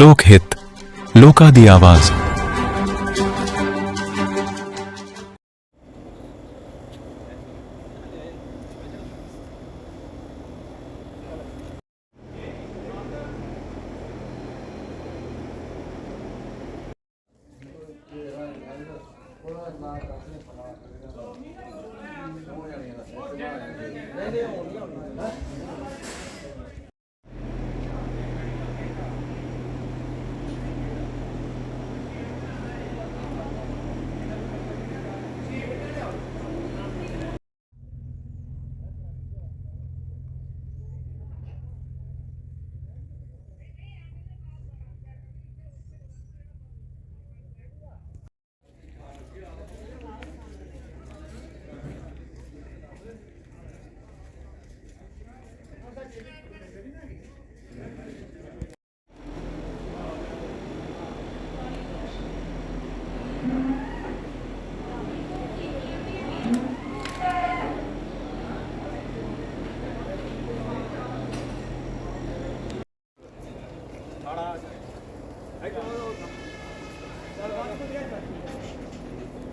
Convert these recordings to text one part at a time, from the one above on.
ਲੋਕ ਹਿੱਤ ਲੋਕਾਂ ਦੀ ਆਵਾਜ਼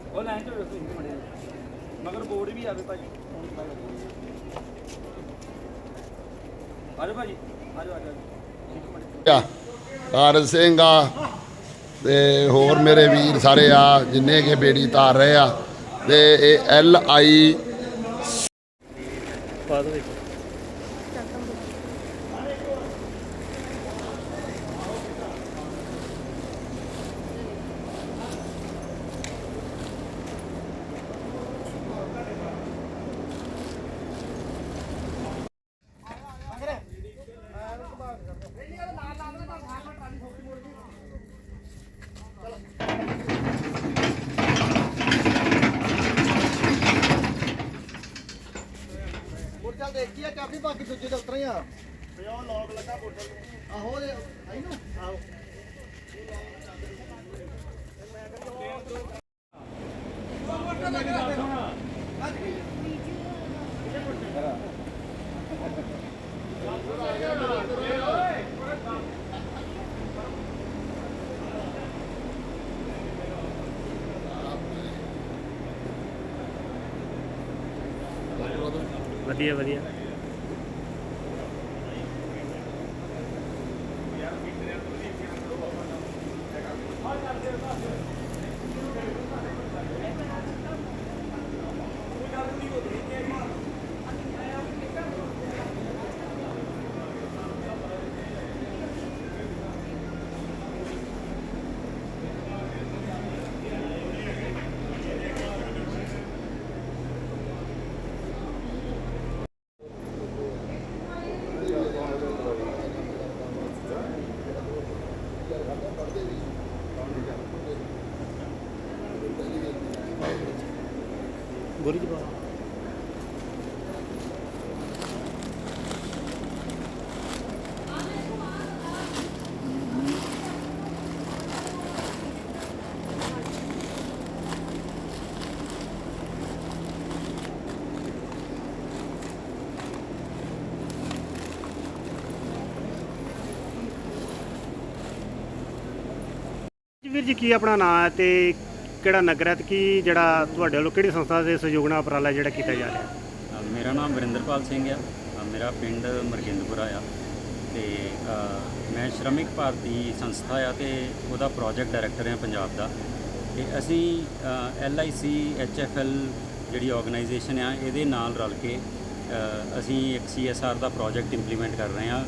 ਉਹ ਲਾਈਨ ਚ ਵੇਖੋ ਇੱਕ ਮਿੰਟ ਮਗਰ ਬੋਰਡ ਵੀ ਆਵੇ ਭਾਜੀ। ਆਜੋ ਭਾਜੀ। ਆਜੋ ਆਜੋ ਇੱਕ ਮਿੰਟ ਆ ਕਾਰਜ ਸਿੰਘ ਆ ਤੇ ਹੋਰ ਮੇਰੇ ਵੀਰ ਸਾਰੇ ਆ ਜਿੰਨੇ ਕੇ ਬੇੜੀ ਤਾਰ ਰਹੇ ਆ। ਤੇ ਇਹ ਐਲ ਆਈ ਪਾ ਦੋ ਵਿੱਚ ਕਾਫੀ ਬਾਕੀ ਦੂਜੇ ਦੇ ਉਤਰੇ ਆ। ਤੇ ਉਹ ਲੌਗ ਲੱਗਾ ਬੋਟਲ ਆਹੋ ਦੇ ਆਈ ਨੂੰ? ਆਹੋ। ਵਧੀਆ ਵਧੀਆ। ਗੋਰੀ ਜੀ ਜੀ ਕੀ ਆਪਣਾ ਨਾਮ ਹੈ ਤੇ ਕਿਹੜਾ ਨਗਰ ਹੈ ਤੇ ਕੀ ਜਿਹੜਾ ਤੁਹਾਡੇ ਵੱਲੋਂ ਕਿਹੜੀ ਸੰਸਥਾ ਦੇ ਸਹਿਯੋਗ ਨਾਲ ਉਪਰਾਲਾ ਜਿਹੜਾ ਕੀਤਾ ਜਾ ਰਿਹਾ? ਅ, ਮੇਰਾ ਨਾਮ ਵਰਿੰਦਰਪਾਲ ਸਿੰਘ ਆ। ਅ, ਮੇਰਾ ਪਿੰਡ ਮਰਗਿੰਦਪੁਰਾ ਆ। ਤੇ ਅ, ਮੈਂ ਸ਼੍ਰਮਿਕ ਭਾਰਤੀ ਸੰਸਥਾ ਆ ਤੇ ਉਹਦਾ ਪ੍ਰੋਜੈਕਟ ਡਾਇਰੈਕਟਰ ਆ ਪੰਜਾਬ ਦਾ। ਤੇ ਅਸੀਂ ਐਲਆਈਸੀ ਐਚਐਫਐਲ ਜਿਹੜੀ ਆਰਗੇਨਾਈਜੇਸ਼ਨ ਆ ਇਹਦੇ ਨਾਲ ਰਲ ਕੇ ਅ, ਅਸੀਂ ਇੱਕ ਸੀਐਸਆਰ ਦਾ ਪ੍ਰੋਜੈਕਟ ਇੰਪਲੀਮੈਂਟ ਕਰ ਰਹੇ ਆ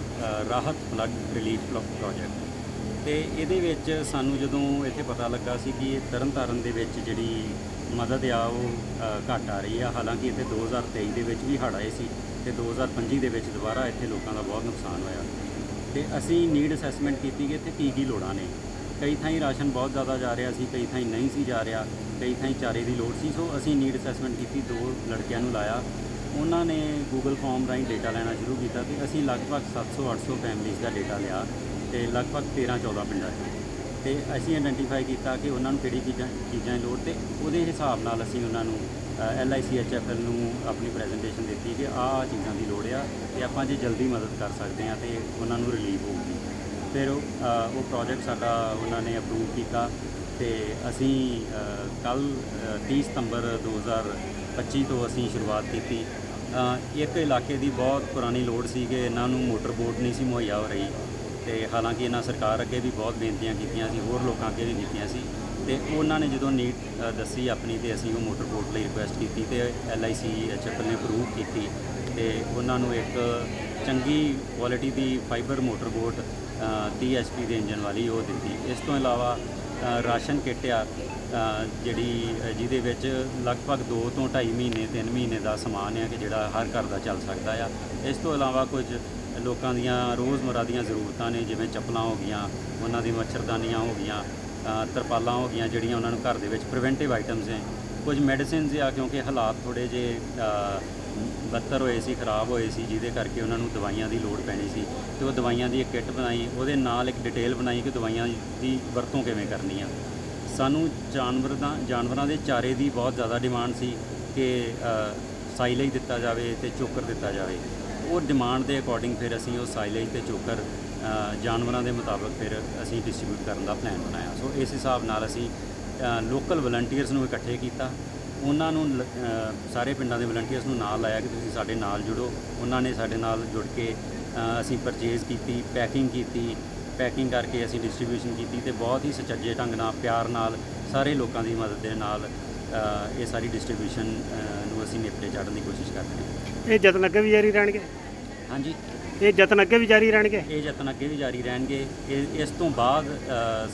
ਰਾਹਤ ਫਲੱਡ ਰਿਲੀਫ ਪ੍ਰੋਜੈਕਟ ਤੇ ਇਹਦੇ ਵਿੱਚ ਸਾਨੂੰ ਜਦੋਂ ਇੱਥੇ ਪਤਾ ਲੱਗਾ ਸੀ ਕਿ ਇਹ ਤਰਨਤਾਰਨ ਦੇ ਵਿੱਚ ਜਿਹੜੀ ਮਦਦ ਆ ਉਹ ਅ, ਘੱਟ ਆ ਰਹੀ ਆ ਹਾਲਾਂਕਿ ਇੱਥੇ 2023 ਦੇ ਵਿੱਚ ਵੀ ਹੜ੍ਹ ਆਏ ਸੀ ਤੇ 2025 ਦੇ ਵਿੱਚ ਦੁਬਾਰਾ ਇੱਥੇ ਲੋਕਾਂ ਦਾ ਬਹੁਤ ਨੁਕਸਾਨ ਹੋਇਆ। ਤੇ ਅਸੀਂ ਨੀਡ ਅਸੈਸਮੈਂਟ ਕੀਤੀ ਕਿ ਇੱਥੇ ਕੀ ਕੀ ਲੋੜਾਂ ਨੇ। ਕਈ ਥਾਈਂ ਰਾਸ਼ਨ ਬਹੁਤ ਜ਼ਿਆਦਾ ਜਾ ਰਿਹਾ ਸੀ ਕਈ ਥਾਈਂ ਨਹੀਂ ਸੀ ਜਾ ਰਿਹਾ ਕਈ ਥਾਈਂ ਚਾਰੇ ਦੀ ਲੋੜ ਸੀ ਸੋ ਅਸੀਂ ਨੀਡ ਅਸੈਸਮੈਂਟ ਕੀਤੀ ਦੋ ਲੜਕਿਆਂ ਨੂੰ ਲਾਇਆ। ਉਹਨਾਂ ਨੇ ਗੂਗਲ ਫਾਰਮ ਰਾਹੀਂ ਡੇਟਾ ਲੈਣਾ ਸ਼ੁਰੂ ਕੀਤਾ ਤੇ ਅਸੀਂ ਲਗਭਗ 700-800 ਫੈਮਿਲੀਜ਼ ਦਾ ਡੇਟਾ ਲਿਆ। ਤੇ ਲਗਭਗ 13-14 ਪਿੰਡਾਂ 'ਚ। ਤੇ ਅਸੀਂ ਆਇਡੈਂਟੀਫਾਈ ਕੀਤਾ ਕਿ ਉਹਨਾਂ ਨੂੰ ਕਿਹੜੀ ਚੀਜ਼ਾਂ ਚੀਜ਼ਾਂ ਦੀ ਲੋੜ ਤੇ ਉਹਦੇ ਹਿਸਾਬ ਨਾਲ ਅਸੀਂ ਉਹਨਾਂ ਨੂੰ ਐਲ ਨੂੰ ਆਪਣੀ ਪ੍ਰੈਜੈਂਟੇਸ਼ਨ ਦਿੱਤੀ ਕਿ ਆਹ ਆਹ ਚੀਜ਼ਾਂ ਦੀ ਲੋੜ ਆ ਤੇ ਆਪਾਂ ਜੇ ਜਲਦੀ ਮਦਦ ਕਰ ਸਕਦੇ ਆ ਤੇ ਉਹਨਾਂ ਨੂੰ ਰਿਲੀਫ ਹੋਊਗੀ। ਫਿਰ ਉਹ ਪ੍ਰੋਜੈਕਟ ਸਾਡਾ ਉਹਨਾਂ ਨੇ ਅਪਰੂਵ ਕੀਤਾ ਤੇ ਅਸੀਂ ਕੱਲ 30 ਸਤੰਬਰ 2025 ਤੋਂ ਅਸੀਂ ਸ਼ੁਰੂਆਤ ਕੀਤੀ। ਇੱਕ ਇਲਾਕੇ ਦੀ ਬਹੁਤ ਪੁਰਾਣੀ ਲੋੜ ਸੀ ਕਿ ਇਹਨਾਂ ਨੂੰ ਮੋਟਰ ਬੋਟ ਨਹੀਂ ਸੀ ਮੁਹੱਈਆ ਹੋ ਰਹੀ। ਤੇ ਹਾਲਾਂਕਿ ਇਹਨਾਂ ਸਰਕਾਰ ਅੱਗੇ ਵੀ ਬਹੁਤ ਬੇਨਤੀਆਂ ਕੀਤੀਆਂ ਸੀ ਹੋਰ ਲੋਕਾਂ ਅੱਗੇ ਵੀ ਕੀਤੀਆਂ ਸੀ ਤੇ ਉਹਨਾਂ ਨੇ ਜਦੋਂ ਨੀਟ ਦੱਸੀ ਆਪਣੀ ਤੇ ਅਸੀਂ ਉਹ ਮੋਟਰ ਬੋਟ ਲਈ ਰਿਕੁਐਸਟ ਕੀਤੀ ਤੇ ਐਲਆਈਸੀ ਐਚਐਫਐਲ ਨੇ ਅਪਰੂਵ ਕੀਤੀ ਤੇ ਉਹਨਾਂ ਨੂੰ ਇੱਕ ਚੰਗੀ ਕੁਆਲਿਟੀ ਦੀ ਫਾਈਬਰ ਮੋਟਰ ਬੋਟ ਅ, 30 ਐਚਪੀ ਦੇ ਇੰਜਨ ਵਾਲੀ ਉਹ ਦਿੱਤੀ। ਇਸ ਤੋਂ ਇਲਾਵਾ ਰਾਸ਼ਨ ਕਿੱਟ ਆ ਜਿਹੜੀ ਜਿਹਦੇ ਵਿੱਚ ਲਗਭਗ 2 ਤੋਂ 2.5 ਮਹੀਨੇ 3 ਮਹੀਨੇ ਦਾ ਸਮਾਨ ਆ ਕਿ ਜਿਹੜਾ ਹਰ ਘਰ ਦਾ ਚੱਲ ਸਕਦਾ ਆ। ਇਸ ਤੋਂ ਇਲਾਵਾ ਕੁਝ ਲੋਕਾਂ ਦੀਆਂ ਰੋਜ਼ਮਰਾ ਦੀਆਂ ਜ਼ਰੂਰਤਾਂ ਨੇ ਜਿਵੇਂ ਚੱਪਲਾਂ ਹੋ ਗਈਆਂ ਉਹਨਾਂ ਦੀ ਮੱਛਰਦਾਨੀਆਂ ਹੋ ਗਈਆਂ ਤਰਪਾਲਾਂ ਹੋ ਗਈਆਂ ਜਿਹੜੀਆਂ ਉਹਨਾਂ ਨੂੰ ਘਰ ਦੇ ਵਿੱਚ ਪ੍ਰੀਵੈਂਟਿਵ ਆਈਟਮਸ ਨੇ। ਕੁਝ ਮੈਡੀਸਿਨਸ ਆ ਕਿਉਂਕਿ ਹਾਲਾਤ ਥੋੜੇ ਜੇ ਅ, ਬੱਤਰ ਹੋਏ ਸੀ ਖਰਾਬ ਹੋਏ ਸੀ ਜਿਹਦੇ ਕਰਕੇ ਉਹਨਾਂ ਨੂੰ ਦਵਾਈਆਂ ਦੀ ਲੋੜ ਪੈਣੀ ਸੀ ਤੇ ਉਹ ਦਵਾਈਆਂ ਦੀ ਇੱਕ ਕਿੱਟ ਬਣਾਈ ਉਹਦੇ ਨਾਲ ਇੱਕ ਡਿਟੇਲ ਬਣਾਈ ਕਿ ਦਵਾਈਆਂ ਦੀ ਵਰਤੋਂ ਕਿਵੇਂ ਕਰਨੀ ਆ। ਸਾਨੂੰ ਜਾਨਵਰ ਦਾ ਜਾਨਵਰਾਂ ਦੇ ਚਾਰੇ ਦੀ ਬਹੁਤ ਜ਼ਿਆਦਾ ਡਿਮਾਂਡ ਸੀ ਕਿ ਸਾਈਲੇਜ ਦਿੱਤਾ ਜਾਵੇ ਤੇ ਚੋਕਰ ਦਿੱਤਾ ਜਾਵੇ। ਉਹ ਡਿਮਾਂਡ ਦੇ ਅਕੋਰਡਿੰਗ ਫਿਰ ਅਸੀਂ ਉਹ ਸਾਈਲੇਜ ਤੇ ਚੋਕਰ ਜਾਨਵਰਾਂ ਦੇ ਮੁਤਾਬਕ ਫਿਰ ਅਸੀਂ ਡਿਸਟ੍ਰੀਬਿਊਟ ਕਰਨ ਦਾ ਪਲਾਨ ਬਣਾਇਆ। ਸੋ ਇਸ ਹਿਸਾਬ ਨਾਲ ਅਸੀਂ ਲੋਕਲ ਵਲੰਟੀਅਰਸ ਨੂੰ ਇਕੱਠੇ ਕੀਤਾ। ਉਹਨਾਂ ਨੂੰ ਲ- ਸਾਰੇ ਪਿੰਡਾਂ ਦੇ ਵਲੰਟੀਅਰਸ ਨੂੰ ਨਾਲ ਲਾਇਆ ਕਿ ਤੁਸੀਂ ਸਾਡੇ ਨਾਲ ਜੁੜੋ। ਉਹਨਾਂ ਨੇ ਸਾਡੇ ਨਾਲ ਜੁੜ ਕੇ ਅਸੀਂ ਪਰਚੇਜ਼ ਕੀਤੀ ਪੈਕਿੰਗ ਕੀਤੀ ਪੈਕਿੰਗ ਕਰਕੇ ਅਸੀਂ ਡਿਸਟ੍ਰੀਬਿਊਸ਼ਨ ਕੀਤੀ ਤੇ ਬਹੁਤ ਹੀ ਸੁਚੱਜੇ ਢੰਗ ਨਾਲ ਪਿਆਰ ਨਾਲ ਸਾਰੇ ਲੋਕਾਂ ਦੀ ਮਦਦ ਦੇ ਨਾਲ ਇਹ ਸਾਰੀ ਡਿਸਟ੍ਰੀਬਿਊਸ਼ਨ ਨੂੰ ਅਸੀਂ ਨੇਪਰੇ ਚਾੜਨ ਦੀ ਕੋਸ਼ਿਸ਼ ਕਰ ਰਹੇ ਹਾਂ। ਇਹ ਯਤਨ ਅੱਗੇ ਵੀ ਜਾਰੀ ਰਹਿਣਗੇ? ਹਾਂਜੀ। ਇਹ ਯਤਨ ਅੱਗੇ ਵੀ ਜਾਰੀ ਰਹਿਣਗੇ? ਇਹ ਯਤਨ ਅੱਗੇ ਵੀ ਜਾਰੀ ਰਹਿਣਗੇ। ਇਸ ਤੋਂ ਬਾਅਦ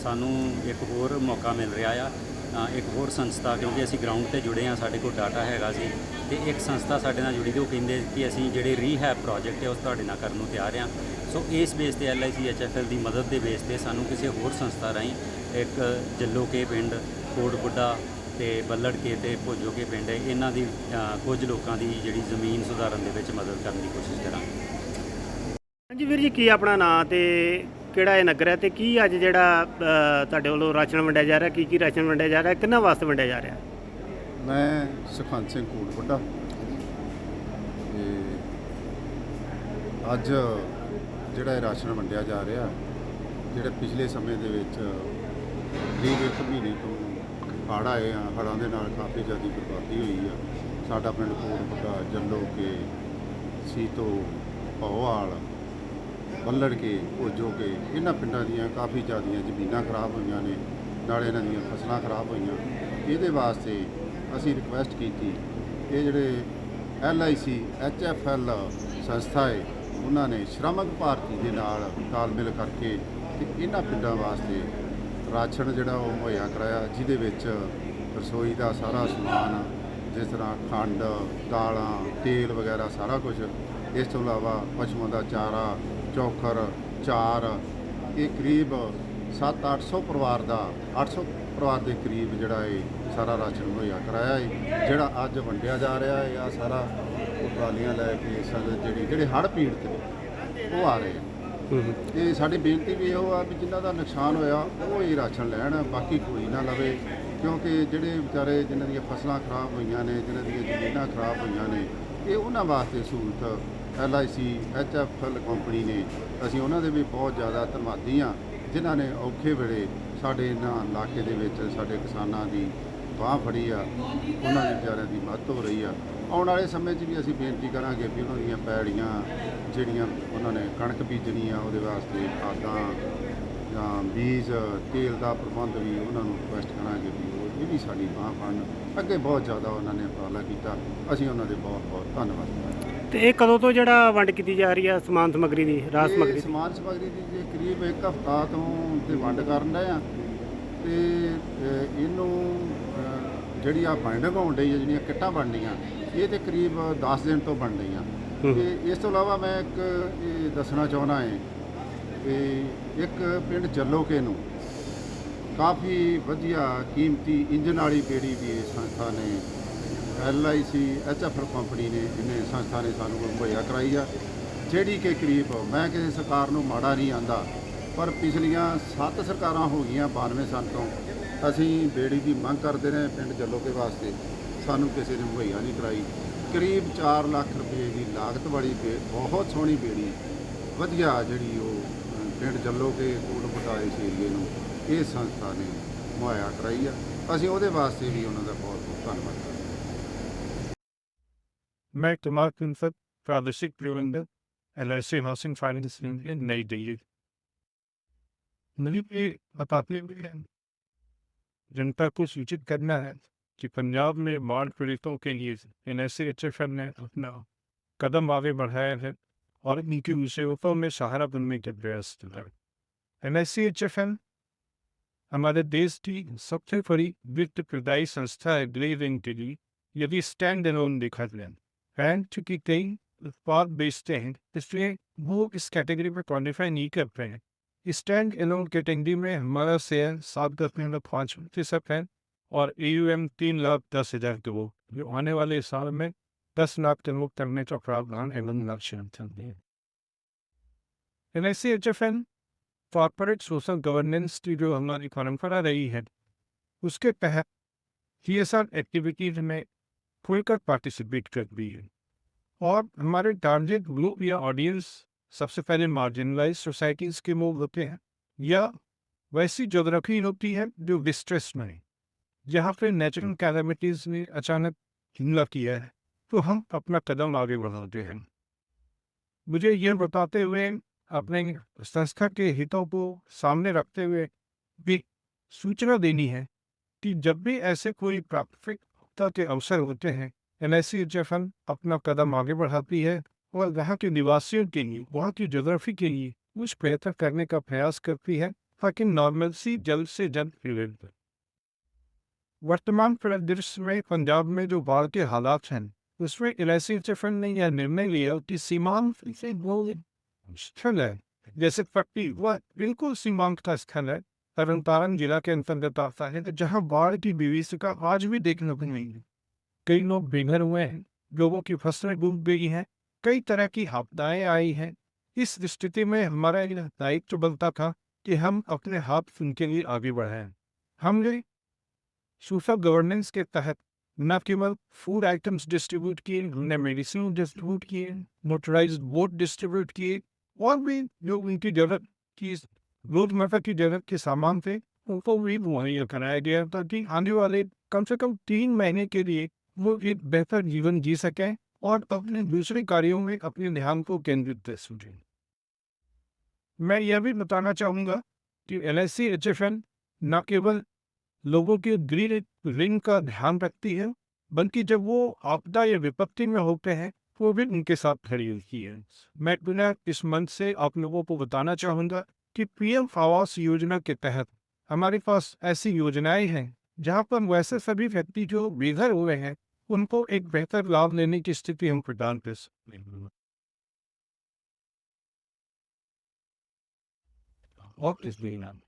ਸਾਨੂੰ ਇੱਕ ਹੋਰ ਮੌਕਾ ਮਿਲ ਰਿਹਾ ਆ। ਇੱਕ ਹੋਰ ਸੰਸਥਾ, ਕਿਉਂਕਿ ਅਸੀਂ ਗਰਾਊਂਡ ਤੇ ਜੁੜੇ ਆ ਸਾਡੇ ਕੋਲ ਡਾਟਾ ਹੈਗਾ ਸੀ, ਤੇ ਇੱਕ ਸੰਸਥਾ ਸਾਡੇ ਨਾਲ ਜੁੜੀ ਤੇ ਉਹ ਕਹਿੰਦੇ ਕਿ ਅਸੀਂ ਜਿਹੜੇ ਰੀਹੈਬ ਪ੍ਰੋਜੈਕਟ ਹੈ ਉਸ ਤੁਹਾਡੇ ਨਾਲ ਕਰਨ ਨੂੰ ਤਿਆਰ ਆ ਸੋ ਇਸ ਬੇਸ ਤੇ ਐਲਆਈਸੀ ਐਚਐਫਐਲ ਦੀ ਮਦਦ ਦੇ ਬੇਸ ਤੇ ਸਾਨੂੰ ਕਿਸੇ ਹੋਰ ਸੰਸਥਾ ਰਾਹੀਂ ਇੱਕ ਜੱਲੋ ਕੇ ਪਿੰਡ ਕੋਟ ਬੁੱਢਾ ਤੇ ਬੱਲੜ ਕੇ ਤੇ ਭੋਜੋ ਕੇ ਪਿੰਡ ਹੈ, ਇਹਨਾਂ ਦੀ ਕੁਝ ਲੋਕਾਂ ਦੀ ਜਿਹੜੀ ਜ਼ਮੀਨ ਸੁਧਾਰਨ ਦੇ ਵਿੱਚ ਮਦਦ ਕਰਨ ਦੀ ਕੋਸ਼ਿਸ਼ ਕਰਾਂਗੇ। ਹਾਂਜੀ ਵੀਰ ਜੀ, ਕੀ ਆਪਣਾ ਨਾਂ ਤੇ ਕਿਹੜਾ ਇਹ ਨਗਰ ਹੈ ਤੇ ਕੀ ਅੱਜ ਜਿਹੜਾ ਤੁਹਾਡੇ ਵੱਲੋਂ ਰਾਸ਼ਨ ਵੰਡਿਆ ਜਾ ਰਿਹਾ, ਕੀ ਕੀ ਰਾਸ਼ਨ ਵੰਡਿਆ ਜਾ ਰਿਹਾ, ਕਿੰਨਾ ਵਾਸਤੇ ਵੰਡਿਆ ਜਾ ਰਿਹਾ? ਮੈਂ ਸੁਖਵੰਤ ਸਿੰਘ ਕੋਟਪੁੱਡਾ ਤੇ ਅੱਜ ਜਿਹੜਾ ਇਹ ਰਾਸ਼ਨ ਵੰਡਿਆ ਜਾ ਰਿਹਾ, ਜਿਹੜੇ ਪਿਛਲੇ ਸਮੇਂ ਦੇ ਵਿੱਚ ਕਰੀਬ ਇੱਕ ਮਹੀਨੇ ਤੋਂ ਹੜ੍ਹ ਆਏ ਆ, ਹੜ੍ਹਾਂ ਦੇ ਨਾਲ ਕਾਫੀ ਜ਼ਿਆਦਾ ਬਰਬਾਦੀ ਹੋਈ ਆ। ਸਾਡਾ ਪਿੰਡ ਕੋਟਪੁੱਡਾ ਜੱਲੋ ਕੇ, ਸੀਤੋ, ਭੌਵਾਲ ਬੱਲੜ ਕੇ, ਭੋਜੋ ਕੇ, ਇਹਨਾਂ ਪਿੰਡਾਂ ਦੀਆਂ ਕਾਫੀ ਜ਼ਿਆਦੀਆਂ ਜ਼ਮੀਨਾਂ ਖਰਾਬ ਹੋਈਆਂ ਨੇ, ਨਾਲੇ ਇਹਨਾਂ ਦੀਆਂ ਫਸਲਾਂ ਖਰਾਬ ਹੋਈਆਂ। ਇਹਦੇ ਵਾਸਤੇ ਅਸੀਂ ਰਿਕੁਐਸਟ ਕੀਤੀ, ਇਹ ਜਿਹੜੇ L I C H F L ਸੰਸਥਾ ਹੈ ਉਹਨਾਂ ਨੇ ਸ਼੍ਰਮਕ ਭਾਰਤੀ ਦੇ ਨਾਲ ਤਾਲਮੇਲ ਕਰਕੇ ਤੇ ਇਹਨਾਂ ਪਿੰਡਾਂ ਵਾਸਤੇ ਰਾਸ਼ਨ ਜਿਹੜਾ ਉਹ ਮੁਹੱਈਆ ਕਰਾਇਆ, ਜਿਹਦੇ ਵਿੱਚ ਰਸੋਈ ਦਾ ਸਾਰਾ ਸਮਾਨ, ਜਿਸ ਤਰ੍ਹਾਂ ਖੰਡ, ਦਾਲਾਂ, ਤੇਲ ਵਗੈਰਾ ਸਾਰਾ ਕੁਝ ਇਸ ਤੋਂ ਇਲਾਵਾ ਪਸ਼ੂਆਂ ਦਾ ਚਾਰਾ ਚੌਖਰ ਚਾਰ ਇਹ ਕਰੀਬ 7-800 ਪਰਿਵਾਰ ਦਾ 800 ਪਰਿਵਾਰ ਦੇ ਕਰੀਬ ਜਿਹੜਾ ਇਹ ਸਾਰਾ ਰਾਸ਼ਨ ਮੁਹੱਈਆ ਕਰਾਇਆ ਹੈ ਜਿਹੜਾ ਅੱਜ ਵੰਡਿਆ ਜਾ ਰਿਹਾ ਹੈ ਆ ਸਾਰਾ ਉਹ ਟਰਾਲੀਆਂ ਲੈ ਕੇ ਸੰਗਤ ਜਿਹੜੀ ਜਿਹੜੇ ਹੜ੍ਹ ਪੀੜਤ ਨੇ ਉਹ ਆ ਰਹੇ ਤੇ ਸਾਡੀ ਬੇਨਤੀ ਵੀ ਇਹੋ ਆ ਵੀ ਜਿਨ੍ਹਾਂ ਦਾ ਨੁਕਸਾਨ ਹੋਇਆ ਉਹ ਹੀ ਰਾਸ਼ਨ ਲੈਣ ਬਾਕੀ ਕੋਈ ਨਾ ਲਵੇ ਕਿਉਂਕਿ ਜਿਹੜੇ ਵਿਚਾਰੇ ਜਿਨ੍ਹਾਂ ਦੀਆਂ ਫਸਲਾਂ ਖਰਾਬ ਹੋਈਆਂ ਨੇ ਜਿਨ੍ਹਾਂ ਦੀਆਂ ਜ਼ਮੀਨਾਂ ਖਰਾਬ ਹੋਈਆਂ ਨੇ ਇਹ ਉਹਨਾਂ ਵਾਸਤੇ ਸਹੂਲਤ L I C, H F L company ਨੇ ਅਸੀਂ ਉਹਨਾਂ ਦੇ ਵੀ ਬਹੁਤ ਜ਼ਿਆਦਾ ਧੰਨਵਾਦੀ ਹਾਂ, ਜਿਨ੍ਹਾਂ ਨੇ ਔਖੇ ਵੇਲੇ ਸਾਡੇ ਇਹਨਾਂ ਇਲਾਕੇ ਦੇ ਵਿੱਚ ਸਾਡੇ ਕਿਸਾਨਾਂ ਦੀ ਬਾਹ ਫੜੀ ਆ, ਉਹਨਾਂ ਦੇ ਵਿਚਾਰਿਆਂ ਦੀ ਮਦਦ ਹੋ ਰਹੀ ਆ। ਆਉਣ ਵਾਲੇ ਸਮੇਂ 'ਚ ਵੀ ਅਸੀਂ ਬੇਨਤੀ ਕਰਾਂਗੇ ਵੀ ਉਹਨਾਂ ਦੀਆਂ ਪੈੜੀਆਂ ਜਿਹੜੀਆਂ ਉਹਨਾਂ ਨੇ ਕਣਕ ਬੀਜਣੀ ਆ ਉਹਦੇ ਵਾਸਤੇ ਖਾਦਾਂ ਜਾਂ ਬੀਜ, ਤੇਲ ਦਾ ਪ੍ਰਬੰਧ ਵੀ ਉਹਨਾਂ ਨੂੰ ਰਿਕੁਐਸਟ ਕਰਾਂਗੇ ਵੀ ਉਹ ਇਹ ਵੀ ਸਾਡੀ ਬਾਹ ਫੜਨ। ਅੱਗੇ ਬਹੁਤ ਜ਼ਿਆਦਾ ਉਹਨਾਂ ਨੇ ਉਪਰਾਲਾ ਕੀਤਾ। ਅਸੀਂ ਉਹਨਾਂ ਦੇ ਬਹੁਤ ਬਹੁਤ ਧੰਨਵਾਦ ਕਰਦੇ ਤੇ ਇਹ ਕਦੋਂ ਤੋਂ ਜਿਹੜਾ ਵੰਡ ਕੀਤੀ ਜਾ ਰਹੀ ਹੈ ਸਮਾਨ ਸਮੱਗਰੀ ਦੀ ਰਾਜ ਇਹ ਸਮੱਗਰੀ ਦੀ? ਸਮਾਨ ਸਮੱਗਰੀ ਦੀ ਜੇ ਕਰੀਬ ਇੱਕ ਹਫ਼ਤਾ ਤੋਂ ਤੇ ਵੰਡ ਕਰਨ ਰਹੇ ਆ। ਤੇ ਅਹ, ਇਹਨੂੰ ਅਹ, ਜਿਹੜੀ ਆ ਬਾਈਂਡਿੰਗ ਹੋਣ ਡਈ ਹੈ ਜਿਹੜੀਆਂ ਕਿੱਟਾਂ ਬਣਨੀਆਂ ਇਹ ਤੇ ਕਰੀਬ 10 ਦਿਨ ਤੋਂ ਬਣ ਰਹੀਆਂ। ਤੇ ਇਸ ਤੋਂ ਇਲਾਵਾ ਮੈਂ ਇੱਕ ਇਹ ਦੱਸਣਾ ਚਾਹੁੰਦਾ ਹਾਂ ਕਿ ਇੱਕ ਪਿੰਡ ਜੱਲੋਕੇ ਨੂੰ ਕਾਫੀ ਵਧੀਆ ਕੀਮਤੀ ਇੰਜਨ ਵਾਲੀ ਬੇੜੀ ਵੀ ਇਹ ਸੰਸਥਾ ਨੇ L I C H F company ਨੇ ਇਹਨੇ ਸੰਸਥਾ ਨੇ ਸਾਨੂੰ ਮੁਹੱਈਆ ਕਰਾਈ ਆ। ਜਿਹੜੀ ਕਿ ਕਰੀਬ ਮੈਂ ਕਿਸੇ ਸਰਕਾਰ ਨੂੰ ਮਾੜਾ ਨਹੀਂ ਆਂਦਾ ਪਰ ਪਿਛਲੀਆਂ 7 ਸਰਕਾਰਾਂ ਹੋ ਗਈਆਂ 92 ਸਾਲ ਤੋਂ ਅਸੀਂ ਬੇੜੀ ਦੀ ਮੰਗ ਕਰਦੇ ਰਹੇ ਪਿੰਡ ਜੱਲੋਕੇ ਵਾਸਤੇ ਸਾਨੂੰ ਕਿਸੇ ਨੇ ਮੁਹੱਈਆ ਨਹੀਂ ਕਰਾਈ। ਕਰੀਬ 4 ਲੱਖ ਰੁਪਏ ਦੀ ਲਾਗਤ ਵਾਲੀ ਬੇ- ਬਹੁਤ ਸੋਹਣੀ ਬੇੜੀ ਵਧੀਆ ਜਿਹੜੀ ਉਹ ਅ, ਪਿੰਡ ਜੱਲੋ ਕੇ ਕੋਟ ਇਸ ਏਰੀਏ ਨੂੰ ਇਹ ਸੰਸਥਾ ਨੇ ਮੁਹੱਈਆ ਕਰਾਈ ਆ। ਅਸੀਂ ਉਹਦੇ ਵਾਸਤੇ ਵੀ ਉਹਨਾਂ ਦਾ ਬਹੁਤ ਬਹੁਤ ਧੰਨਵਾਦ। ਕਰਦੇ मैं तुम्हारा प्रिंसिपल प्रादेशिक प्रबंधक L I C housing finance limited नई दिल्ली मुझे ये बताते हुए हैं, जनता को सूचित करना है कि पंजाब में बाढ़ पीड़ितों के लिए N S C H F M ने अपना कदम आगे बढ़ाया है और इनकी मुसीबतों में सहारा बनने के प्रयास चल रहे हैं N S C H F M हमारे देश की सबसे बड़ी वित्त प्रदायी संस्था है गरीब के लिए यदि स्टैंड एलोन देखा जाए फैन चूंकि कई उत्पाद बेचते हैं इसलिए वो इस कैटेगरी में क्वालिफाई नहीं कर पाए हैं स्टैंड एलोन कैटेगरी में हमारा शेयर सात दशमलव पाँच प्रतिशत है और ए यू एम तीन लाख दस हजार करोड़ जो आने वाले साल में दस लाख करोड़ करने का प्रावधान एवं लक्ष्य रखते हैं N S C H F N corporate social governance की जो हमारी परंपरा रही है उसके तहत सी एस आर एक्टिविटीज में खुलकर पार्टिसिपेट कर रही है। और हमारे टारगेट ग्रुप या ऑडियंस सबसे पहले मार्जिनलाइज सोसाइटीज़ के लोग होते हैं, या वैसी जोग्राफी होती है जो डिस्ट्रेस में है। जहाँ पे नेचुरल कैलामिटीज़ ने अचानक हमला किया है तो हम अपना कदम आगे बढ़ाते हैं। मुझे यह बताते हुए अपने संस्था के हितों को सामने रखते हुए भी सूचना देनी है कि जब भी ऐसे कोई प्राकृतिक आपदा के अवसर होते हैं। एन एस सी अपना कदम आगे बढ़ाती है और वहाँ के निवासियों के लिए, वहाँ की जोग्राफी के लिए कुछ बेहतर करने का प्रयास करती है ताकि नॉर्मलसी जल्द से जल्द फिर वर्तमान परिदृश्य में पंजाब में जो बाढ़ के हालात हैं, उसमें एल आई सी ने यह निर्णय लिया कि सीमांत से स्थल है, जैसे पट्टी, वह बिल्कुल सीमांत का स्थल है। तरनतारन जिला के अंतर्गत आता है, जहाँ बाढ़ की विभीषिका आज भी देखने को है। कई लोग बेघर हुए हैं, लोगों की फ़सलें डूब गई हैं, कई तरह की आपदाएँ आई हैं। इस स्थिति में हमारा यह दायित्व बनता था कि हम अपने हाथ उनके लिए आगे बढ़ाएँ हमने सोशल गवर्नेंस के तहत न केवल फ़ूड आइटम्स डिस्ट्रीब्यूट किए हमने मेडिसिन डिस्ट्रीब्यूट किए मोटराइज बोट डिस्ट्रीब्यूट किए, और भी जो उनकी ज़रूरत की रोज़मर्रा की ज़रूरत के सामान थे उनको भी मुहैया कराया गया ताकि आने वाले कम से कम तीन महीने के लिए वो एक बेहतर जीवन जी सकें और अपने दूसरे कार्यों में अपने ध्यान को केंद्रित कर सकें। मैं यह भी बताना चाहूँगा कि L S C H F N न केवल लोगों के गृह ऋण का ध्यान रखती है, बल्कि जब वो आपदा या विपत्ति में होते हैं, वो भी उनके साथ खड़ी होती है। मैं पुनः इस मंच से आप लोगों को बताना चाहूँगा कि पीएम आवास योजना के तहत हमारे पास ऐसी योजनाएँ हैं, जहाँ पर वैसे सभी व्यक्ति जो बेघर हुए हैं, उनको एक बेहतर लाभ लेने की स्थिति हम प्रदान कर सकते हैं। और इस नाम